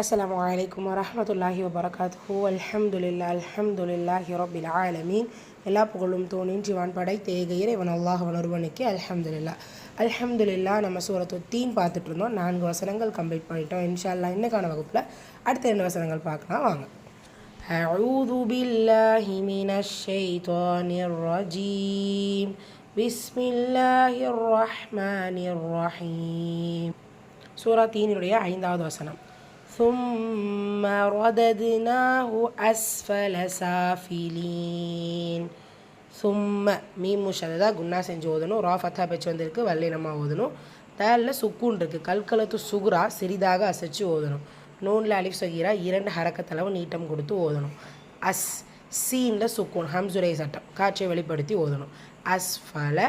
அஸ்ஸலாமு அலைக்கும் வரஹ்மத்துல்லாஹி வபரகாத்துஹு அல்ஹம்துலில்லா அல்ஹம்துலில்லாஹி ரப்பில் ஆலமீன் எல்லா புகழும் தோணின்றி வான்படை தேகையர் இவன் அல்லாஹ் ஒருவனுக்கு அல்ஹம்துலில்லா அல்ஹம்துலில்லா நம்ம சூரத்து தீன் பார்த்துட்டு இருந்தோம் நான்கு வசனங்கள் கம்ப்ளீட் பண்ணிட்டோம் இன்ஷா அல்லாஹ் இன்னைக்கான வகுப்பில் அடுத்த ரெண்டு வசனங்கள் பார்க்கலாம் வாங்க أعوذ بالله من الشيطان الرجيم بسم الله الرحمن الرحيم சூரா தீனுடைய ஐந்தாவது வசனம் ثم رددناه أسفل سافلين ثم மீம் முஷதா குன்னா செஞ்சு ஓதணும் ரா ஃபத்தா பெச்சு வந்திருக்கு வல்லினமாக ஓதணும் தேலில் சுக்கூன் இருக்குது கல்கலத்து சுகுரா சிறிதாக அசைச்சு ஓதணும் நூனில் அலிஃப் சகீரா இரண்டு ஹரக்கத்தளவு நீட்டம் கொடுத்து ஓதணும் அஸ் சீனில் சுக்கூன் ஹம்சுரை சட்டம். காட்சியை வெளிப்படுத்தி ஓதணும். அஸ்ஃபல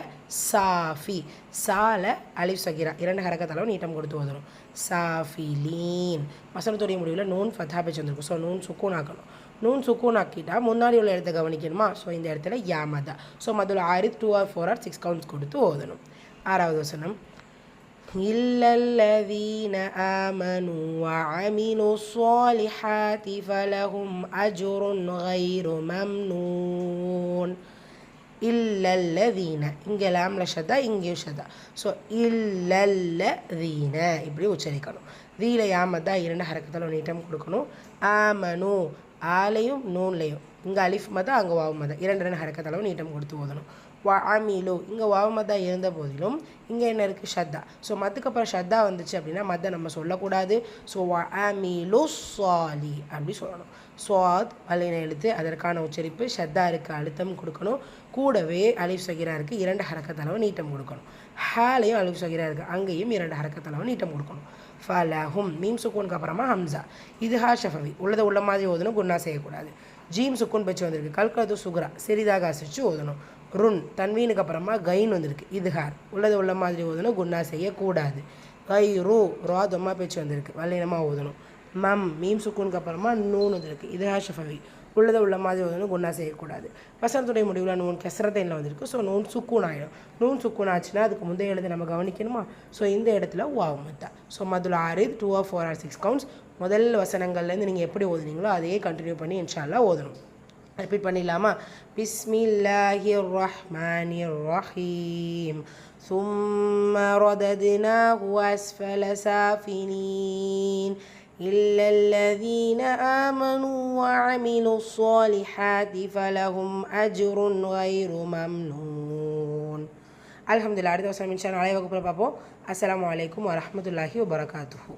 சாஃபி. சால அலிஃப் சகீரா. இரண்டு ஹரக்கத்தளவு நீட்டம் கொடுத்து ஓதணும். சாஃபிலீன். வசனத்துடைய முடிவில் நூன் ஃபத்தா பேச்சு வந்திருக்கும். ஸோ நூன் சுக்கூன் ஆக்கணும் நூன் சுக்கூன் ஆக்கிட்டால் முன்னாடி உள்ள இடத்த கவனிக்கணுமா? ஸோ இந்த இடத்துல யாமதா ஸோ மதுல ஆறு two or four or six counts கொடுத்து ஓதணும். ஆறாவது வசனம். إلا الذين آمنوا وعملوا الصالحات فلهم أجر غير ممنون إلا الذين இங்கே லாம்ல ஷதா இங்கேயும் ஷதா ஸோ இல்லல்லதீன இப்படி உச்சரிக்கணும் தீல யாமதா இரண்டு ஹரக்கத்தில் நீட்டம் கொடுக்கணும் ஆமனு ஆலையும் நூன்லையும் இங்கே அலிஃப் மதா அங்கே வாவு மதா. இரண்டு ரெண்டு ஹரக்கத்தளவு நீட்டம் கொடுத்து ஓதணும். வா ஆமிலோ இங்கே வாவு மதா இருந்த போதிலும் இங்கே என்ன இருக்குது ஷத்தா. ஸோ மத்துக்கு அப்புறம் ஷத்தா வந்துச்சு அப்படின்னா மத்தை நம்ம சொல்லக்கூடாது. ஸோ வா அமீலு சாலி அப்படி சொல்லணும். சுவாத் வல்லின எழுத்து அதற்கான உச்சரிப்பு ஷத்தா இருக்குது அழுத்தம் கொடுக்கணும். கூடவே அலிஃப் சகிரா இருக்குது இரண்டு ஹரக்கத்தளவு நீட்டம் கொடுக்கணும். ஹாலையும் அலிஃப் சகிரா இருக்குது அங்கேயும் இரண்டு ஹரக்கத்தளவு நீட்டம் கொடுக்கணும். ஃபலஹும் மீம் சுக்கூனுக்கு அப்புறமா ஹம்சா. இது ஹா ஷஃபவி. உள்ளதை உள்ள மாதிரி ஓதணும் குன்னா செய்யக்கூடாது. ஜீம் சுக்குன் பச்சு வந்திருக்கு கல்கலத்து சுகரா. சிறிதாக அசைச்சு ஓதணும். ருன் தன்வீனுக்கு அப்புறமா கைன் வந்திருக்கு. இதுஹார் உள்ளது உள்ள மாதிரி ஓதணும். குன்னா செய்யக்கூடாது. கை ரூ ரா தொம்மா பேச்சு வந்திருக்கு. வல்லினமாக ஓதணும். மம் மீம் சுக்குனுக்கு அப்புறமா நூன் வந்திருக்கு. இதுஹா ஷஃபவி. உள்ளதை உள்ள மாதிரி ஓதணும். குண்ணா செய்யக்கூடாது. வசனத்துடைய முடிவில் நூன் கெசரத்தைனில் வந்திருக்கு. ஸோ நூன் சுக்கூன் ஆகிடும் நூன் சுக்கூன் ஆச்சுன்னா அதுக்கு முந்தைய எழுத நம்ம கவனிக்கணுமா? ஸோ இந்த இடத்துல வாவ் மத்தா. ஸோ மதுல ஆறு two or four or six counts முதல் வசனங்கள்லேருந்து நீங்கள் எப்படி ஓதுனீங்களோ அதையே கண்டினியூ பண்ணி இன்ஷால்லா ஓதணும் ரிப்பீட் பண்ணிடலாமா பிஸ்மில்லாஹி ரஹ்மானி ரஹீம் ثم رددناه أسفل سافلين إلا الذين آمنوا وعملوا الصالحات فلهم أجر غير ممنون الحمد لله அடுத்த வருஷம் இன்ஷா நாளை வகுப்பில் பார்ப்போம் அஸ்லாம் வலைக்கம் வரமத்துல்லாஹி வபரகாத்துஹூ